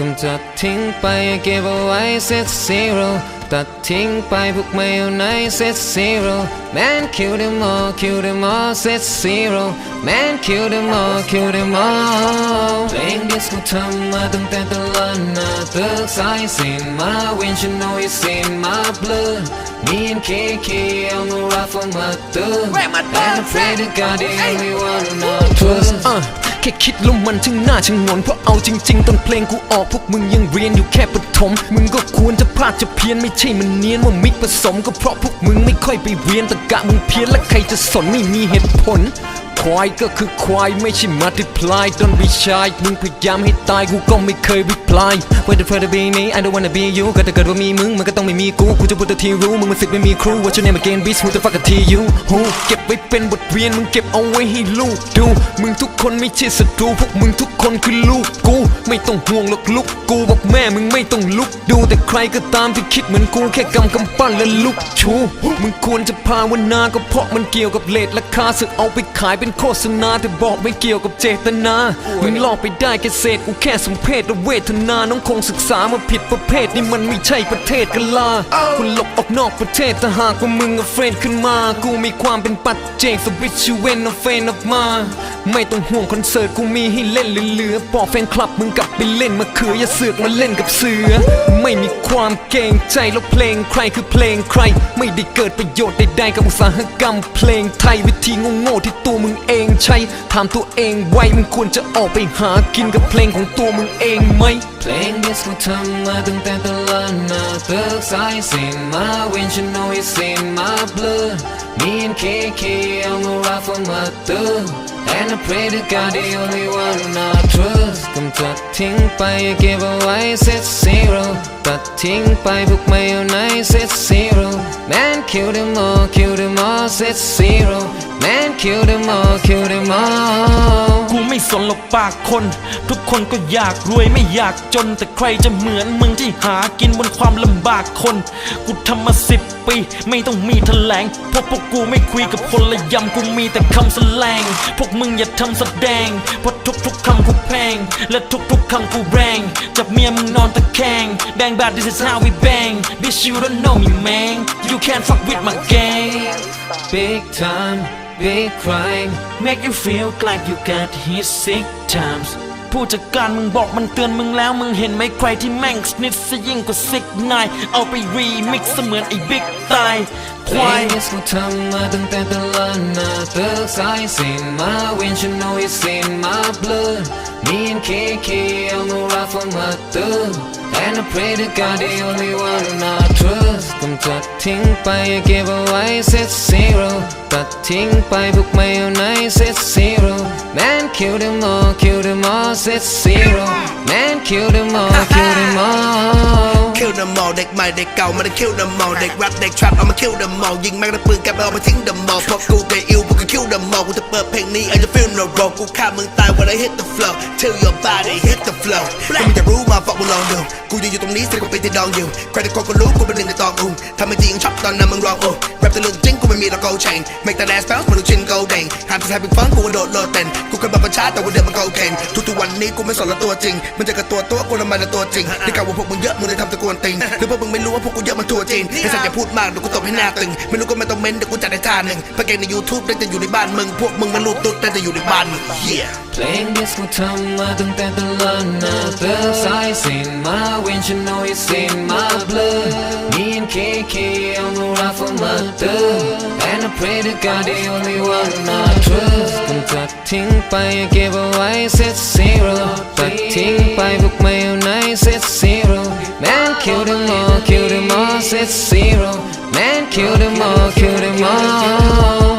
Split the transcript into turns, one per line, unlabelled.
กำจัดทิ้งไปเก็บเอาไว้ set zero ตัดทิ้งไปพวกไม่เอาไหน set zero man kill them all kill them all set zero man kill them all kill them all เพลงดิสกูทำมาตั้งแต่ตลอดนาตึกสายสินมา when you know you seen my blood me and KK on the ride for my thug and I pray to God the only one who knows trust
อ่ะ แค่คิดแล้วมันช่างน่าช่างงอนเพราะเอาจริง ๆ ตอนเพลงกูออกพวกมึงยังเรียนอยู่แค่ปฐมมึงก็ควรจะพลาดจะเพี้ยนไม่ใช่มันเนียนว่ามิกผสมก็เพราะพวกมึงไม่ค่อยไปเรียนแต่กะมึงเพี้ยนและใครจะสนไม่มีเหตุผล ควายก็คือควายไม่ใช่มัลติพลายต้นวิชายมึงพยายามให้ตายกูก็ไม่เคย reply Where the further be me I don't wanna be you ก็ถ้าเกิดว่ามีมึงมันก็ต้องไม่มีกูกูจะพูดแต่ทีรู้มึงมันสิทธิ์ไม่มีครู What's your name again bitch who the fuck are you who เก็บไว้เป็นบทเรียนมึงเก็บเอาไว้ให้ลูกดู มึงทุกคนไม่ใช่ศัตรูพวกมึงทุกคนคือลูกกู ไม่ต้องห่วงหรอกลูกกูบอกแม่มึงไม่ต้องลุกดูแต่ใครก็ตามที่คิดเหมือนกูแค่กำกำปั้นและลุกชูมึงควรจะภาวนาก็เพราะมันเกี่ยวกับเลทราคาสึกเอาไปขายเป็นโฆษณาแต่บอกไม่เกี่ยวกับเจตนามึงหลอกไปได้แค่เศษกูแค่สมเพศและเวทนา น้องคงศึกษามาผิดประเภทนี่มันไม่ใช่ประเทศกันลาคุณหลบออกนอกประเทศถ้าหากว่ามึงเอาเฟรนขึ้นมา กูมีความเป็นปัจเจกสวิตชูเวนเอาเฟนออกมา ไม่ต้องห่วงคอนเสิร์ตกูมีให้เล่นเหลือๆบอกแฟนคลับมึงกลับไปเล่นมาเขืออย่าเสือกมาเล่นกับเสือ ไม่มีความเกรงใจแล้วเพลงใครคือเพลงใคร ไม่ได้เกิดประโยชน์ใดๆกับอุตสาหกรรม เพลงไทยวิธีโง่ๆที่ตัวมึงเองใช่ถามตัวเองไว้มึงควรจะออกไปหากินกับเพลงของตัวมึงเองไหม
เพลง yes กูทำมาตั้งแต่ตะลันมาเติกสายเสียงมาเวนชันโนยเสียงมาเบลอ Me and KK เ I'm ก็รับฟังมาเติม And I pray to God the only one I trust กำจัดทิ้งไปเก็บเอาไว้เซต zero ตัดทิ้งไปพวกไม่เอาไหน set zero Man kill them all kill them all set zero man kill them all kill them all
กูไม่สนหรอกปากคน ทุกคนก็อยากรวยไม่อยากจน แต่ใครจะเหมือนมึงที่หากินบนความลำบากคน กูทำมาสิบปี ไม่ต้องมีแถลงเพราะพวกกูไม่คุยกับคนละยำกูมีแต่คำแสลง พวกมึงอย่าทำแสดงเพราะทุกๆคำกูแพง และทุกๆคำกูแรงจับเมียมึงนอนตะแคง Bang bad this is how we bang Bitch you don't know me man You can't fuck with my gang
big time big crime
Make you feel like you got hit six times ผู้จัดการมึงบอกมันเตือนมึงแล้วมึงเห็นไหมใครที่แม่งสนิทซะยิ่งกว่าซิกนายเอาไปรีมิกซ์เสมือนไอ้บิ๊กตายควาย
Players กูทำมาตั้งแต่ตะลอดนาเตึกสายสินมา when you know you seen my blood me and KK on the ride for my thug and I pray to God the only one who I trust กำจัดทิ้งไปเก็บเอาไว้ set zero ตัดทิ้งไปพวกไม่เอาไหน set zero man kill them all kill them all set zero man kill them all kill them all
คิวเดมอลเด็กใหม่เด็กเก่ามาได้คิวเดมอลเด็กแรปเด็กทรัพเอามาคิวเดมอลยิงแม่งระปืนแกไปเอามาทิ้งเดมอลพวกกูเกยอิวพวกกูคิวเดมอลกูจะเปิดเพลงนี้ไอ้จะฟิลโนโรกูฆ่ามึงตายวันไ I hit the flow till your body hit the flow ถ้ามึงจะรู้มาฟักมึงลองดู กูยืนอยู่ตรงนี้สิกูเป็นที่ดองอยู่ใครจะโกก็รู้กูเป็นหนึ่งในตองอุ้งทำไม่จริงชอบตอนนั้นมึงรองอุ้ งแรปแต่เรื่องจริงกูไม่มีแล้ว gold chain make that ass bounce มาดูชิน gold เด้งห้ามจะใช้เป็นฟังกูกระโดดโลดเต้นกูเคยมาประชาแต่ว่าเดือดมัน cocaine ทุกๆวันนี้กูไม่สนละตัวจริง มันจะกับตัวตัวกูทำไมละตัวจริงที่กล่าวว่าพวกมึงเยอะมึงเลยทำตะกวนติงหรือพวกมึงไม่รู้ว่าพวกกูเยอะมันทัวจีนไอ้สัตว์อย่าพูดมากเดี๋ยวกูตบให้หน้าตึงไม่รู้ก็ไม่ต้องเม้นเดี๋ยวกูจัดให้ท่าหนึ่งเพราะเกมใน YouTube ได้จะอยู่ในบ้านมึงพวกมึงมันรูปตุ๊ดได้จะอยู่ในบ้านมึง yeah
เพลงดิสกูทำมาตั้งแต่ตลอดนาตึกสายสินมา when you know you seen my blood me and KK on the ride for my thug and I pray to God the only one I trust กำจัดทิ้งไปเก็บเอาไว้ set zero ตัดทิ้งไปพวกไม่เอาไหน set zero man kill them all kill them all set zero man kill them all kill them all